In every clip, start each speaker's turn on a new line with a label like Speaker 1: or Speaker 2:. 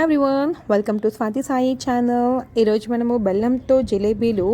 Speaker 1: Everyone welcome to Swathi Sai channel ఈరోజు మనము బెల్లంతో జిలేబీలు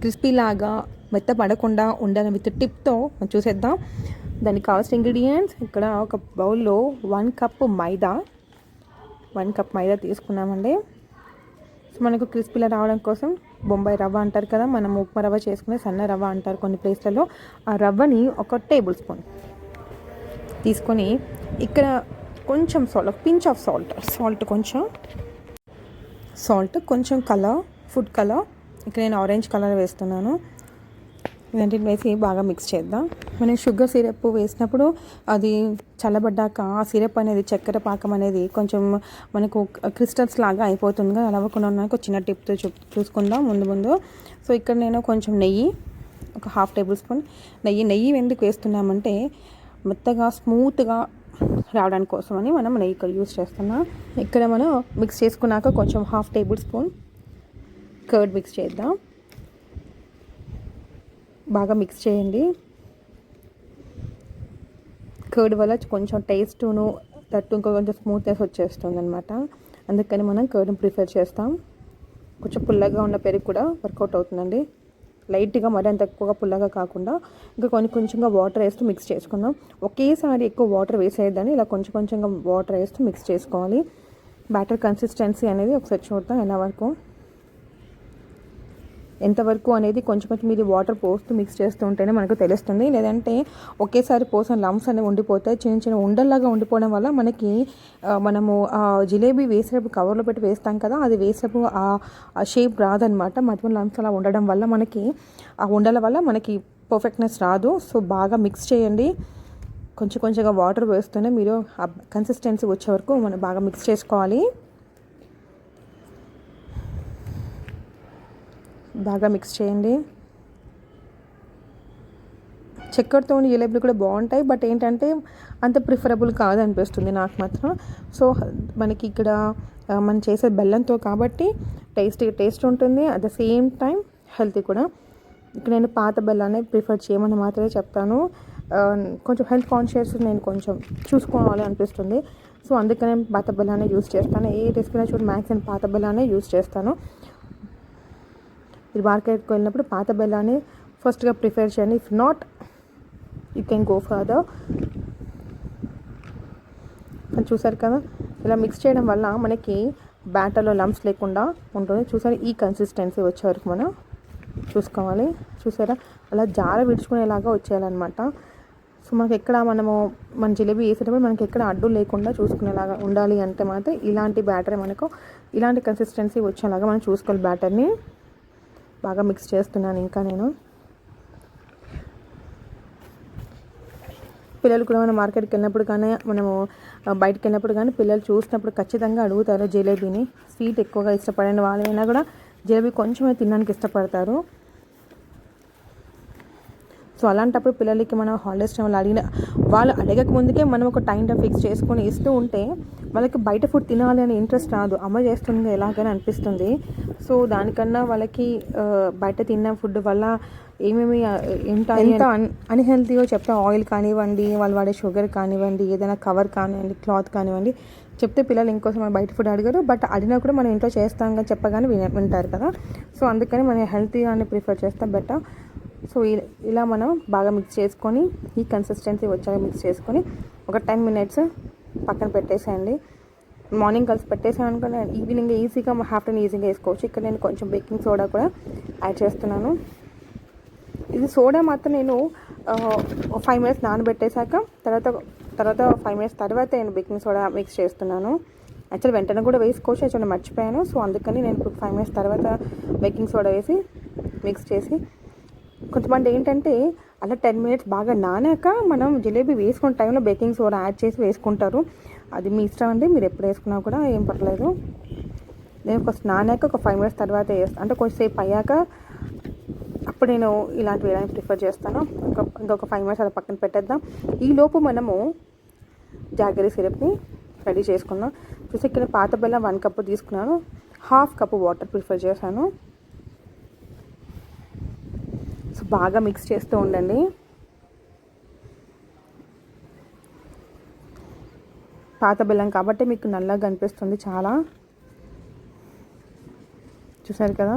Speaker 1: క్రిస్పీలాగా మెత్తపడకుండా ఉండాలని విత్ టిప్తో మనం చూసేద్దాం. దానికి కావాల్సిన ఇంగ్రీడియంట్స్ ఇక్కడ ఒక బౌల్లో one cup maida. One cup maida తీసుకున్నామండి. సో మనకు క్రిస్పీలా రావడం కోసం బొంబాయి రవ్వ అంటారు కదా మనం ఉప్మా రవ్వ చేసుకునే సన్న రవ్వ అంటారు కొన్ని ప్లేస్లలో. ఆ రవ్వని ఒక టేబుల్ స్పూన్ తీసుకొని ఇక్కడ కొంచెం salt pinch of salt salt కొంచెం. సాల్ట్ కొంచెం కలర్ ఫుడ్ కలర్ ఇక్కడ నేను ఆరెంజ్ కలర్ వేస్తున్నాను. ఇలాంటివి వేసి బాగా మిక్స్ చేద్దాం. మనం షుగర్ సిరప్ వేసినప్పుడు అది చల్లబడ్డాక ఆ సిరప్ అనేది చక్కెర పాకం అనేది కొంచెం మనకు క్రిస్టల్స్ లాగా అయిపోతుంది కదా. అలా అవ్వకుండా ఉన్నాక ఒక చిన్న టిప్తో చూ చూసుకుందాం ముందు ముందు. సో ఇక్కడ నేను కొంచెం నెయ్యి ఒక హాఫ్ టేబుల్ స్పూన్ నెయ్యి నెయ్యి ఎందుకు వేస్తున్నామంటే మెత్తగా స్మూత్గా రావడానికి కోసమని మనం నెయ్యి ఇక్కడ యూస్ చేస్తున్నాం. ఇక్కడ మనం మిక్స్ చేసుకున్నాక కొంచెం half table spoon curd mix చేద్దాం. బాగా మిక్స్ చేయండి. కర్డ్ వల్ల కొంచెం టేస్ట్ను తట్టు ఇంకా కొంచెం స్మూత్నెస్ వచ్చేస్తుంది అనమాట అందుకని మనం కర్డ్ని ప్రిఫర్ చేస్తాం. కొంచెం పుల్లగా ఉన్న పెరుగు కూడా వర్కౌట్ అవుతుందండి. లైట్గా మరి అంత ఎక్కువగా పుల్లగా కాకుండా ఇంకా కొన్ని కొంచెంగా వాటర్ వేస్తూ మిక్స్ చేసుకుందాం. ఒకేసారి ఎక్కువ వాటర్ వేసేయద్దని ఇలా కొంచెం కొంచెంగా వాటర్ వేస్తూ మిక్స్ చేసుకోవాలి. బ్యాటర్ కన్సిస్టెన్సీ అనేది ఒకసారి చూద్దాం ఎలా వరకు ఎంతవరకు అనేది కొంచెం కొంచెం మీరు వాటర్ పోస్తూ మిక్స్ చేస్తూ ఉంటేనే మనకు తెలుస్తుంది. లేదంటే ఒకేసారి పోసిన లమ్స్ అనేవి ఉండిపోతాయి. చిన్న చిన్న ఉండల్లాగా ఉండిపోవడం వల్ల మనకి మనము ఆ జిలేబీ వేసేటప్పుడు కవర్లో పెట్టి వేస్తాం కదా అది వేసేటప్పుడు ఆ షేప్ రాదనమాట. మధ్యలో లమ్స్ అలా ఉండడం వల్ల మనకి ఆ ఉండల వల్ల మనకి పర్ఫెక్ట్నెస్ రాదు. సో బాగా మిక్స్ చేయండి. కొంచెం కొంచెంగా వాటర్ వేస్తూనే మీరు కన్సిస్టెన్సీ వచ్చే వరకు మనం బాగా మిక్స్ చేసుకోవాలి. బాగా మిక్స్ చేయండి. చక్కెరతో జిలేబీలు కూడా బాగుంటాయి బట్ ఏంటంటే అంత ప్రిఫరబుల్ కాదు అనిపిస్తుంది నాకు మాత్రం. సో మనకి ఇక్కడ మనం చేసే బెల్లంతో కాబట్టి టేస్ట్ టేస్ట్ ఉంటుంది. At the same time healthy కూడా. ఇక్కడ నేను పాత బెల్లాన్ని ప్రిఫర్ చేయమని మాత్రమే చెప్తాను. కొంచెం హెల్త్ కాన్షియస్ నేను కొంచెం చూసుకోవాలి అనిపిస్తుంది. సో అందుకనే పాత బెల్లాన్ని యూస్ చేస్తాను. ఏ రెసిపీలో చూడ మ్యాక్సిమం పాత బెల్లాన్ని యూస్ చేస్తాను. మీరు మార్కెట్కి వెళ్ళినప్పుడు పాత బెల్లాన్ని ఫస్ట్గా ప్రిఫర్ చేయండి. If not you can go further అని చూసారు కదా ఇలా మిక్స్ చేయడం వల్ల మనకి బ్యాటర్లో లంప్స్ లేకుండా ఉంటుంది. చూసారు ఈ కన్సిస్టెన్సీ వచ్చే వరకు మనం చూసుకోవాలి. చూసారా అలా జార విడుచుకునేలాగా వచ్చేయాలన్నమాట. సో మనకి ఎక్కడ మనము మన జిలేబీ వేసేటప్పుడు మనకి ఎక్కడ అడ్డు లేకుండా చూసుకునేలాగా ఉండాలి అంటే మాత్రం ఇలాంటి బ్యాటర్ మనకు ఇలాంటి కన్సిస్టెన్సీ వచ్చేలాగా మనం చూసుకోవాలి బ్యాటర్ని. బాగా మిక్స్ చేస్తున్నాను ఇంకా నేను. పిల్లలు కూడా మనం మార్కెట్కి వెళ్ళినప్పుడు కానీ మనము బయటకు వెళ్ళినప్పుడు కానీ పిల్లలు చూసినప్పుడు ఖచ్చితంగా అడుగుతారు జిలేబీని. స్వీట్ ఎక్కువగా ఇష్టపడని వాళ్ళైనా కూడా జిలేబీ కొంచెమే తినడానికి ఇష్టపడతారు. సో అలాంటప్పుడు పిల్లలకి మనం హాలిడేస్ టైంలో అడిగిన వాళ్ళు అడగక ముందుకే మనం ఒక టైం టైం ఫిక్స్ చేసుకొని ఇస్తూ ఉంటే వాళ్ళకి బయట ఫుడ్ తినాలి అనే ఇంట్రెస్ట్ రాదు. అమ్మ చేస్తుంది ఎలాగైనా అనిపిస్తుంది. సో దానికన్నా వాళ్ళకి బయట తిన్న ఫుడ్ వల్ల ఏమేమి ఉంటాయి ఎంత అన్ అన్హెల్తీగా చెప్తే ఆయిల్ కానివ్వండి వాళ్ళు వాడే షుగర్ కానివ్వండి ఏదైనా కవర్ కానివ్వండి క్లాత్ కానివ్వండి చెప్తే పిల్లలు ఇంకోసం బయట ఫుడ్ అడిగారు. బట్ అడిగినా కూడా మనం ఇంట్లో చేస్తాం కానీ చెప్పగానే విన వింటారు కదా. సో అందుకని మనం హెల్తీగానే ప్రిఫర్ చేస్తాం బెటర్ సో ఇలా మనం బాగా మిక్స్ చేసుకొని ఈ కన్సిస్టెన్సీ వచ్చాక మిక్స్ చేసుకొని ఒక టెన్ మినిట్స్ పక్కన పెట్టేసేయండి. మార్నింగ్ కలిసి పెట్టేసాను అనుకుని ఈవినింగ్ ఈజీగా హాఫ్ ఈజీగా వేసుకోవచ్చు. ఇక్కడ నేను కొంచెం బేకింగ్ సోడా కూడా యాడ్ చేస్తున్నాను. ఇది సోడా మాత్రం నేను ఫైవ్ మినిట్స్ నానబెట్టేశాక తర్వాత తర్వాత ఫైవ్ మినిట్స్ తర్వాత నేను బేకింగ్ సోడా మిక్స్ చేస్తున్నాను. యాక్చువల్ వెంటనే కూడా వేసుకోవచ్చు యాక్చువల్ మర్చిపోయాను. సో అందుకని నేను ఫైవ్ మినిట్స్ తర్వాత బేకింగ్ సోడా వేసి మిక్స్ చేసి కొంతమంది ఏంటంటే అలా టెన్ మినిట్స్ బాగా నానాక మనం జిలేబీ వేసుకున్న టైంలో బేకింగ్ సోడా యాడ్ చేసి వేసుకుంటారు. అది మీ ఇష్టం అండి మీరు ఎప్పుడు వేసుకున్నా కూడా ఏం పర్లేదు. నేను ఫస్ట్ నానాక ఒక ఫైవ్ మినిట్స్ తర్వాత వేస్తాను అంటే కొంచెంసేపు అయ్యాక అప్పుడు నేను ఇలాంటివి వేయడానికి ప్రిఫర్ చేస్తాను. ఒక ఇంకొక ఫైవ్ మినిట్స్ అలా పక్కన పెట్టేద్దాం. ఈలోపు మనము జాగరీ సిరప్ని రెడీ చేసుకుందాం. చూసి ఇక్కడ పాత బెల్లం వన్ కప్పు తీసుకున్నాను. హాఫ్ కప్పు వాటర్ ప్రిఫర్ చేశాను సో బాగా మిక్స్ చేస్తూ ఉండండి. పాత బెల్లం కాబట్టి మీకు నల్లగా కనిపిస్తుంది చాలా. చూసారు కదా?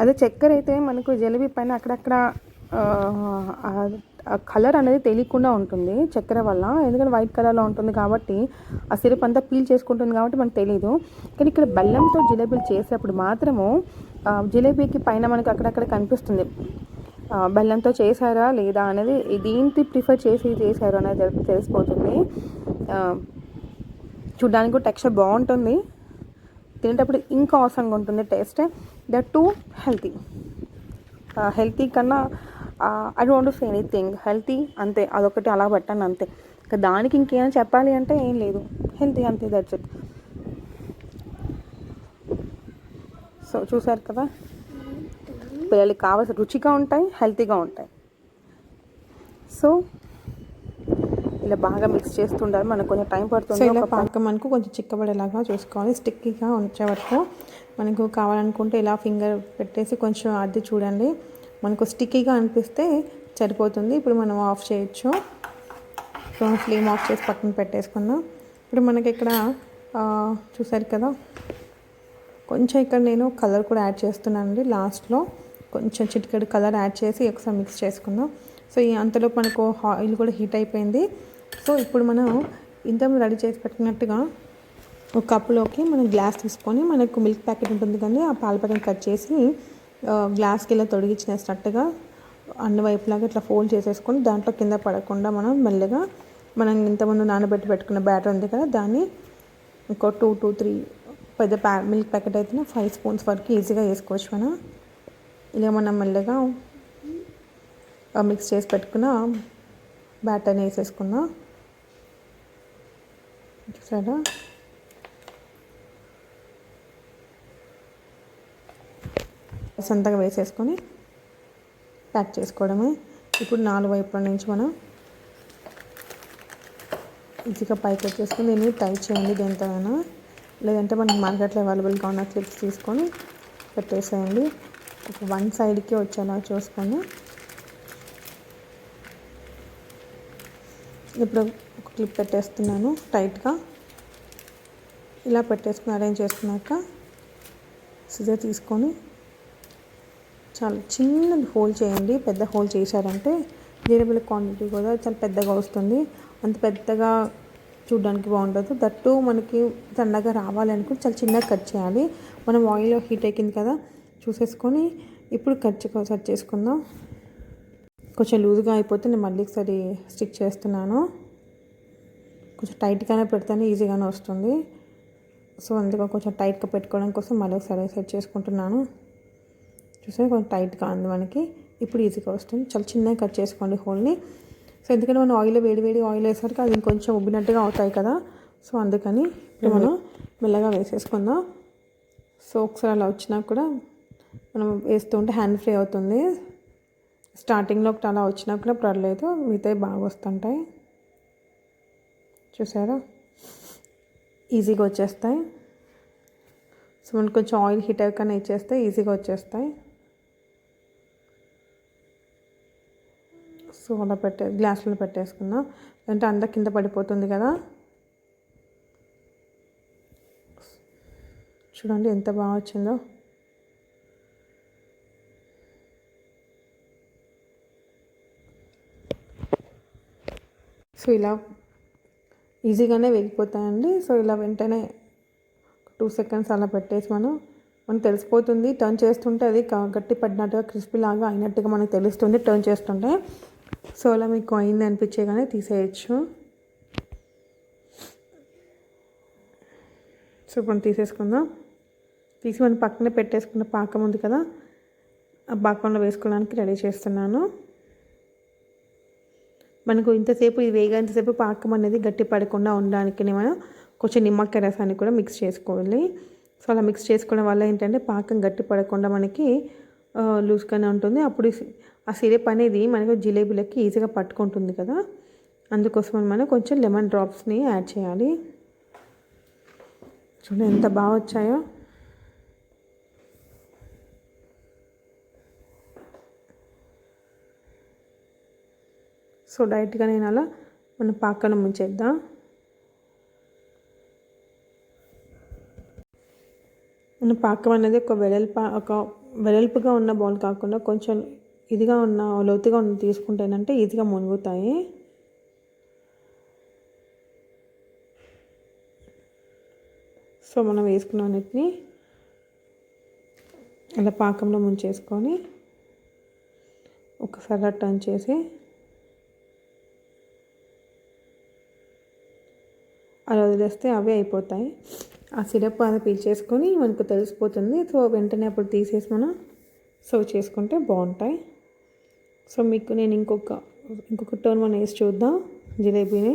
Speaker 1: అదే చక్కెర అయితే మనకు జలేబీ పైన అక్కడక్కడ కలర్ అనేది తెలియకుండా ఉంటుంది చక్కెర వల్ల. ఎందుకంటే వైట్ కలర్లో ఉంటుంది కాబట్టి ఆ సిరప్ అంతా పీల్ చేసుకుంటుంది కాబట్టి మనకు తెలియదు కానీ ఇక్కడ బెల్లంతో జిలేబీలు చేసేటప్పుడు మాత్రము జిలేబీకి పైన మనకు అక్కడక్కడ కనిపిస్తుంది. బెల్లంతో చేశారా లేదా అనేది దేంటి ప్రిఫర్ చేసి చేశారు అనేది తెలిసిపోతుంది. చూడడానికి కూడా టెక్స్చర్ బాగుంటుంది. తినేటప్పుడు ఇంకా అవసరంగా ఉంటుంది taste. That to healthy. Healthy కన్నా I don't say anything. Healthy అంతే. అదొకటి అలా పెట్టాను అంతే. ఇంకా దానికి ఇంకేమైనా చెప్పాలి అంటే ఏం లేదు. హెల్తీ అంతే దట్స్ ఇట్. సో చూసారు కదా? పిల్లలకి కావాల్సిన రుచిగా ఉంటాయి హెల్తీగా ఉంటాయి. సో ఇలా బాగా మిక్స్ చేస్తుండాలి. మనకు కొంచెం టైం పడుతుంది.
Speaker 2: సో ఇలా పాకం మనకు కొంచెం చిక్కబడేలాగా చూసుకోవాలి. స్టిక్కీగా ఉంచే వరకు మనకు కావాలనుకుంటే ఇలా ఫింగర్ పెట్టేసి కొంచెం అద్దె చూడండి. మనకు స్టిక్కీగా అనిపిస్తే సరిపోతుంది. ఇప్పుడు మనం ఆఫ్ చేయొచ్చు. సో ఫ్లేమ్ ఆఫ్ చేసి పక్కన పెట్టేసుకుందాం. ఇప్పుడు మనకి ఇక్కడ చూసారు కదా? కొంచెం ఇక్కడ నేను కలర్ కూడా యాడ్ చేస్తున్నానండి లాస్ట్లో. కొంచెం చిటికెడు కలర్ యాడ్ చేసి ఒకసారి మిక్స్ చేసుకుందాం. సో ఈ అంతలో మనకు ఆయిల్ కూడా హీట్ అయిపోయింది. సో ఇప్పుడు మనం ఇంత రెడీ చేసి పెట్టినట్టుగా ఒక కప్పులోకి మనం గ్లాస్ తీసుకొని మనకు మిల్క్ ప్యాకెట్ ఉంటుంది కానీ ఆ పాల ప్యాకెట్ కట్ చేసి గ్లాస్కి ఇలా తొడిగించినట్టుగా అన్ని వైపులాగా ఇట్లా ఫోల్డ్ చేసేసుకొని దాంట్లో కింద పడకుండా మనం మెల్లగా మనం ఇంతకుముందు నానబెట్టి పెట్టుకున్న బ్యాటర్ ఉంది కదా దాన్ని ఇంకో టూ టూ త్రీ పెద్ద ప్యా మిల్క్ ప్యాకెట్ అయితే ఫైవ్ స్పూన్స్ వరకు ఈజీగా వేసుకోవచ్చు మనం. ఇలా మనం మెల్లగా మిక్స్ చేసి పెట్టుకున్న బ్యాటర్ని వేసేసుకుందాం చూసారా? సొంతగా వేసేసుకొని ప్యాక్ చేసుకోవడమే. ఇప్పుడు నాలుగు వైపుల నుంచి మనం ఈజీగా పైకి వచ్చేసుకుని దీన్ని టైట్ చేయండి దేంతోనైనా లేదంటే మనకి మార్కెట్లో అవైలబుల్గా ఉన్న క్లిప్స్ తీసుకొని పెట్టేసేయండి. ఒక వన్ సైడ్కి వచ్చేలా చూసుకొని. ఇప్పుడు ఒక క్లిప్ పెట్టేస్తున్నాను టైట్గా. ఇలా పెట్టేసుకుని అరేంజ్ చేసుకున్నాక సిజర్ తీసుకొని చాలా చిన్న హోల్ చేయండి. పెద్ద హోల్ చేశారంటే జీరబిల్ల క్వాంటిటీ కూడా చాలా పెద్దగా వస్తుంది. అంత పెద్దగా చూడడానికి బాగుండదు. దట్టు మనకి సన్నగా రావాలి అనుకుంటే చాలా చిన్నగా కట్ చేయాలి. మనం ఆయిల్ హీట్ ఎక్కింది కదా చూసేసుకొని ఇప్పుడు కట్ కట్ చేసుకుందాం. కొంచెం లూజ్గా అయిపోతే నేను మళ్ళీ ఒకసారి స్టిక్ చేస్తున్నాను. కొంచెం టైట్గానే పెడితేనే ఈజీగానే వస్తుంది. సో అందుకని కొంచెం టైట్గా పెట్టుకోవడం కోసం మళ్ళీ ఒకసారి సెట్ చేసుకుంటున్నాను. చూసే కొంచెం టైట్గా ఉంది మనకి. ఇప్పుడు ఈజీగా వస్తుంది. చాలా చిన్నగా కట్ చేసుకోండి హోల్ని సో ఎందుకంటే మనం ఆయిల్ వేడి వేడి ఆయిల్ వేసరికి అది ఇంకొంచెం ఉబ్బినట్టుగా అవుతాయి కదా. సో అందుకని ఇప్పుడు మనం మెల్లగా వేసేసుకుందాం. సో ఒకసారి అలా వచ్చినా కూడా మనం వేస్తూ ఉంటే హ్యాండ్ ఫ్రీ అవుతుంది. స్టార్టింగ్లో ఒకటి అలా వచ్చినా కూడా పర్లేదు మిగతావి బాగా వస్తుంటాయి. చూసారా? ఈజీగా వచ్చేస్తాయి. సో మనకు కొంచెం ఆయిల్ హీట్ అయ్యాకనే ఇచ్చేస్తే ఈజీగా వచ్చేస్తాయి. సో అలా పెట్టే గ్లాసులో పెట్టేసుకున్నాం. అంటే అంతా కింద పడిపోతుంది కదా. చూడండి ఎంత బాగా వచ్చిందో. సో ఇలా ఈజీగానే వెళ్ళిపోతాయండి. సో ఇలా వెంటనే టూ సెకండ్స్ అలా పెట్టేసి మనం మనకు తెలిసిపోతుంది. టర్న్ చేస్తుంటే అది గట్టి పడినట్టుగా క్రిస్పీ లాగా అయినట్టుగా మనకు తెలుస్తుంది. టర్న్ చేస్తుంటే సో అలా మీకు అయింది అనిపించేగానే తీసేయచ్చు. సో ఇప్పుడు తీసేసుకుందాం. తీసి మనం పక్కనే పెట్టేసుకున్న పాకం ఉంది కదా ఆ పాకంలో వేసుకోవడానికి రెడీ చేస్తున్నాను. మనకు ఇంతసేపు ఇది వేగేంతసేపు పాకం అనేది గట్టి పడకుండా ఉండడానికి మనం కొంచెం నిమ్మకాయ రసాన్ని కూడా మిక్స్ చేసుకోవాలి. సో అలా మిక్స్ చేసుకోవడం వల్ల ఏంటంటే పాకం గట్టి పడకుండా మనకి లూజ్గానే ఉంటుంది. అప్పుడు ఆ సిరప్ అనేది మనకు జిలేబీలకి ఈజీగా పట్టుకుంటుంది కదా. అందుకోసం మనం కొంచెం లెమన్ డ్రాప్స్ని యాడ్ చేయాలి. చూడండి ఎంత బాగా వచ్చాయో. సో డైరెక్ట్గా నేను అలా మన పాకను ముంచేద్దాం. మన పాకం అనేది ఒక వెడల్ప ఒక వెడల్పుగా ఉన్న బౌల్ కాకుండా కొంచెం ఇదిగా ఉన్న లోతుగా ఉన్న తీసుకుంటేనంటే ఈజీగా మునుగుతాయి. సో మనం వేసుకున్న అన్నిటిని అలా పాకంలో ముంచేసుకొని ఒకసారి టర్న్ చేసి అలా వదిలేస్తే అవి అయిపోతాయి. ఆ సిరప్ అది పీల్చేసుకొని మనకు తెలిసిపోతుంది. సో వెంటనే అప్పుడు తీసేసి మనం సర్వ్ చేసుకుంటే బాగుంటాయి. సో మీకు నేను ఇంకొక ఇంకొక టర్న్ మనం వేసి చూద్దాం. జిలేబీని.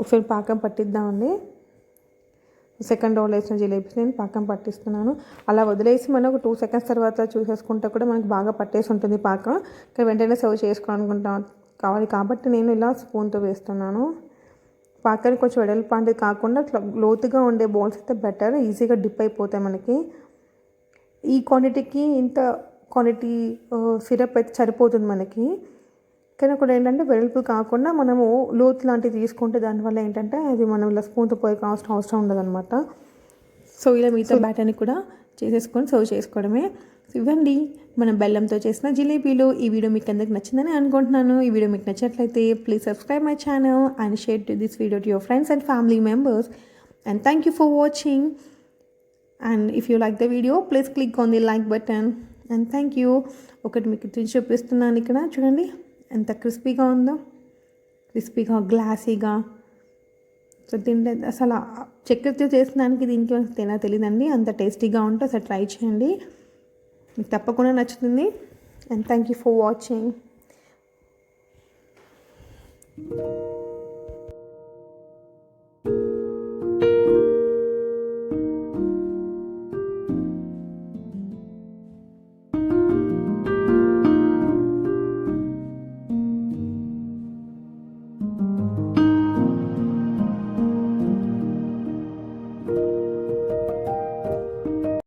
Speaker 2: ఒకసారి పాకం పట్టిద్దామండి. సెకండ్ రోల్ వేసిన జిలేబీస్ నేను పాకం పట్టిస్తున్నాను. అలా వదిలేసి మనం ఒక టూ సెకండ్స్ తర్వాత చూసేసుకుంటే కూడా మనకి బాగా పట్టేసి ఉంటుంది పాకం. ఇక్కడ వెంటనే సర్వ్ చేసుకోవాలనుకుంటాం కావాలి కాబట్టి నేను ఇలా స్పూన్తో వేస్తున్నాను. పాకాన్ని కొంచెం వెడల్పాంటి కాకుండా లోతుగా ఉండే బౌల్స్ అయితే బెటర్ ఈజీగా డిప్ అయిపోతాయి మనకి. ఈ క్వాంటిటీకి ఇంత క్వాంటిటీ సిరప్ అయితే సరిపోతుంది మనకి. కానీ అక్కడ ఏంటంటే వెడల్పు కాకుండా మనము లోతు లాంటివి తీసుకుంటే దానివల్ల ఏంటంటే అది మనం ఇలా స్పూన్తో పోయి కావాల్సిన అవసరం ఉండదన్నమాట. సో ఇలా మిగతా బ్యాటర్ని కూడా చేసేసుకొని సర్వ్ చేసుకోవడమే. ఇవ్వండి మనం బెల్లంతో చేసిన జిలేబీలు. ఈ వీడియో మీకు అందరికి నచ్చిందని అనుకుంటున్నాను. ఈ వీడియో మీకు నచ్చినట్లయితే please subscribe my channel and share to this video to your friends and family members and thank you for watching and if you like the video please click on the like button and thank you ఒకటి మీకు తిరిగి చూపిస్తున్నాను ఇక్కడ. చూడండి. ఎంత క్రిస్పీగా ఉందో క్రిస్పీగా గ్లాసీగా. సో తింటే అసలు చక్కెరతో చేసిన దానికి దీనికి తినా తెలియదండి అంత టేస్టీగా ఉంటే అసలు ట్రై చేయండి. మీకు తప్పకుండా నచ్చుతుంది. And thank you for watching.